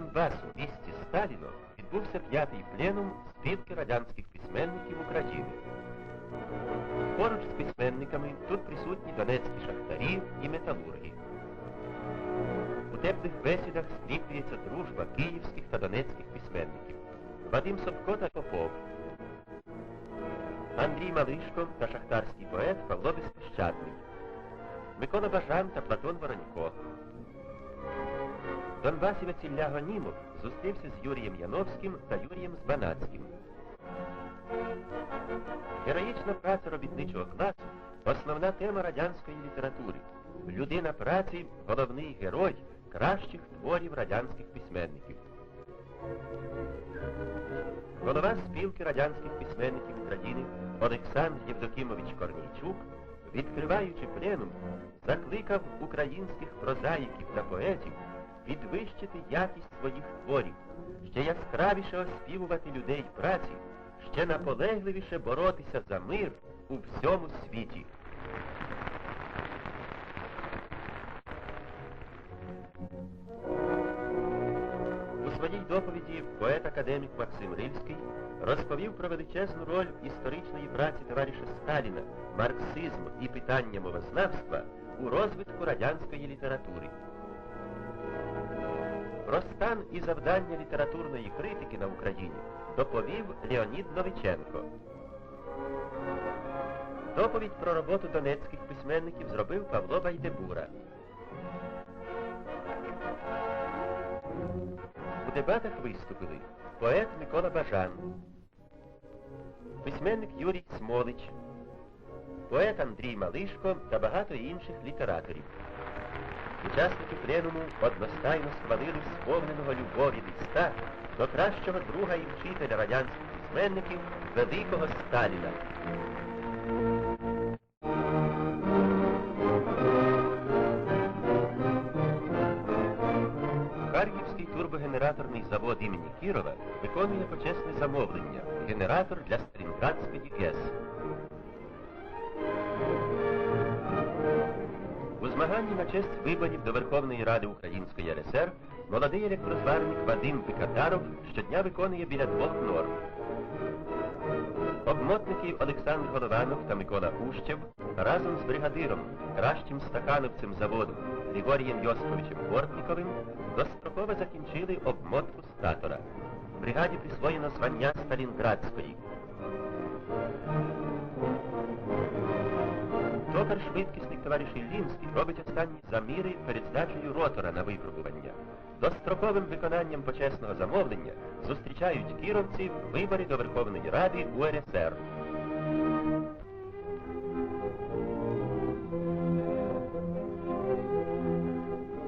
Донбасу в місті Сталіно відбувся п'ятий пленум спілки радянських письменників України. Поруч з письменниками тут присутні донецькі шахтарі і металурги. У теплих бесідах скріплюється дружба київських та донецьких письменників. Вадим Собко та Попов, Андрій Малишко та шахтарський поет Павло Безпощадний, Микола Бажан та Платон Воронько. Донбасівець Ілля Гонімов зустрівся з Юрієм Яновським та Юрієм Збанацьким. Героїчна праця робітничого класу основна тема радянської літератури. Людина праці головний герой кращих творів радянських письменників. Голова спілки радянських письменників України Олександр Євдокимович Корнійчук, відкриваючи пленум, закликав українських прозаїків та поетів підвищити якість своїх творів, ще яскравіше оспівувати людей праці, ще наполегливіше боротися за мир у всьому світі. У своїй доповіді поет-академік Максим Рильський розповів про величезну роль історичної праці товариша Сталіна, марксизм і питання мовознавства у розвитку радянської літератури. Про стан і завдання літературної критики на Україні доповів Леонід Новиченко. Доповідь про роботу донецьких письменників зробив Павло Байдебура. У дебатах виступили поет Микола Бажан, письменник Юрій Смолич, поет Андрій Малишко та багато інших літераторів. Учасники пленуму одностайно схвалили сповненого любові листа до кращого друга і вчителя радянських письменників великого Сталіна. Харківський турбогенераторний завод імені Кірова виконує почесне замовлення генератор для Сталінградської ГЕС. Змаганні на честь виборів до Верховної Ради Української РСР молодий електрозварник Вадим Пикатаров щодня виконує біля двох норм. Обмотники Олександр Голованов та Микола Ущев разом з бригадиром, кращим стакановцем заводу Григорієм Йосиповичем Бортніковим достроково закінчили обмотку статора. Бригаді присвоєно звання Сталінградської. Токар швидкісник товариш Іллінський робить останні заміри перед здачею ротора на випробування. Достроковим виконанням почесного замовлення зустрічають кіровці вибори до Верховної Ради УРСР.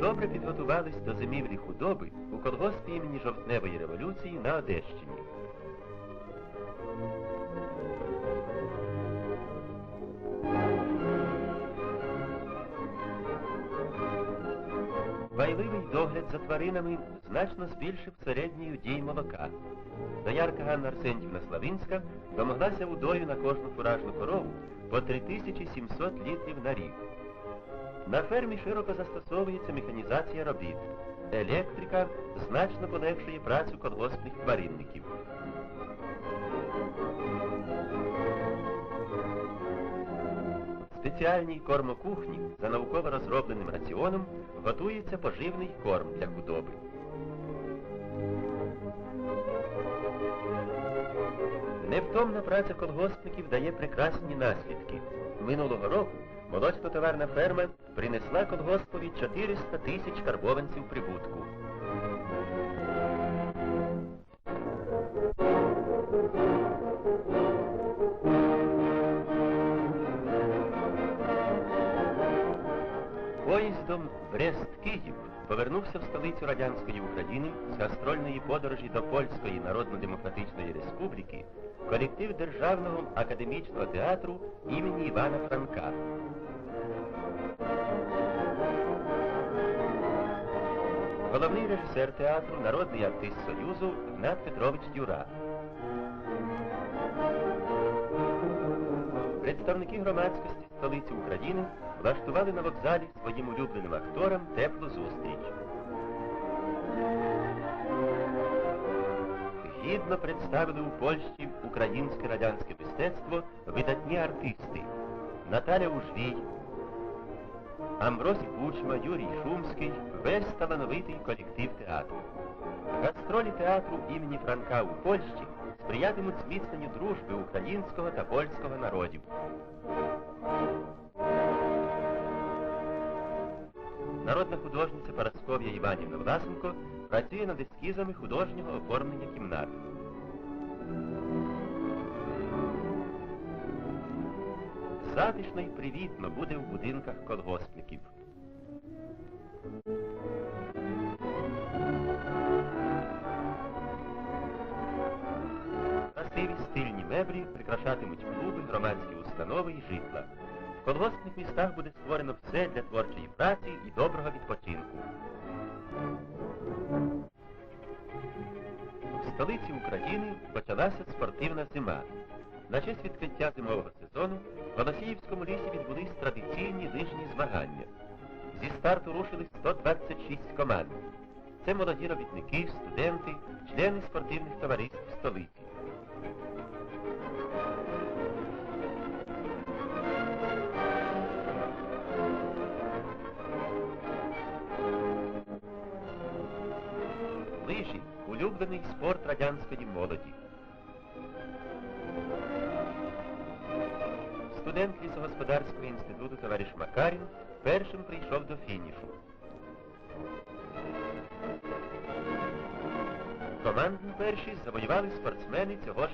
Добре підготувались до зимівлі худоби у колгоспі імені Жовтневої революції на Одещині. Байливий догляд за тваринами значно збільшив середній удій молока. Доярка Ганна Арсентівна Славинська домоглася удою на кожну фуражну корову по 3700 літрів на рік. На фермі широко застосовується механізація робіт. Електрика значно полегшує працю колгоспних тваринників. Спеціальній кормокухні за науково розробленим раціоном готується поживний корм для худоби. Невтомна праця колгоспників дає прекрасні наслідки. Минулого року молочно-товарна ферма принесла колгоспові 400 тисяч карбованців прибутку. Поїздом Брест-Київ повернувся в столицю радянської України з гастрольної подорожі до Польської Народно-Демократичної Республіки колектив Державного академічного театру імені Івана Франка. Головний режисер театру, народний артист Союзу Гнат Петрович Дюра. Представники громадськості столиці України влаштували на вокзалі своїм улюбленим акторам теплу зустріч. гідно представили у Польщі українське радянське мистецтво видатні артисти Наталя Ужвій, Амбросій Кучма, Юрій Шумський, весь талановитий колектив театру. Гастролі театру імені Франка у Польщі сприятимуть зміцненню дружби українського та польського народів. Народна художниця Парасков'я Іванівна Власенко працює над ескізами художнього оформлення кімнат. Затишно і привітно буде в будинках колгоспників. Красиві стильні меблі прикрашатимуть клуби, громадські установи і житла. В колгоспних містах буде створено все для творчої праці і доброго відпочинку. В столиці України почалася спортивна зима. На честь відкриття зимового сезону в Голосіївському лісі відбулись традиційні лижні змагання. Зі старту рушили 126 команд. Це молоді робітники, студенти, члени спортивних товариств столиці. Улюблений спорт радянської молоді. Студент лісогосподарського інституту товариш Макарін першим прийшов до фінішу. Командну першість завоювали спортсмени цього ж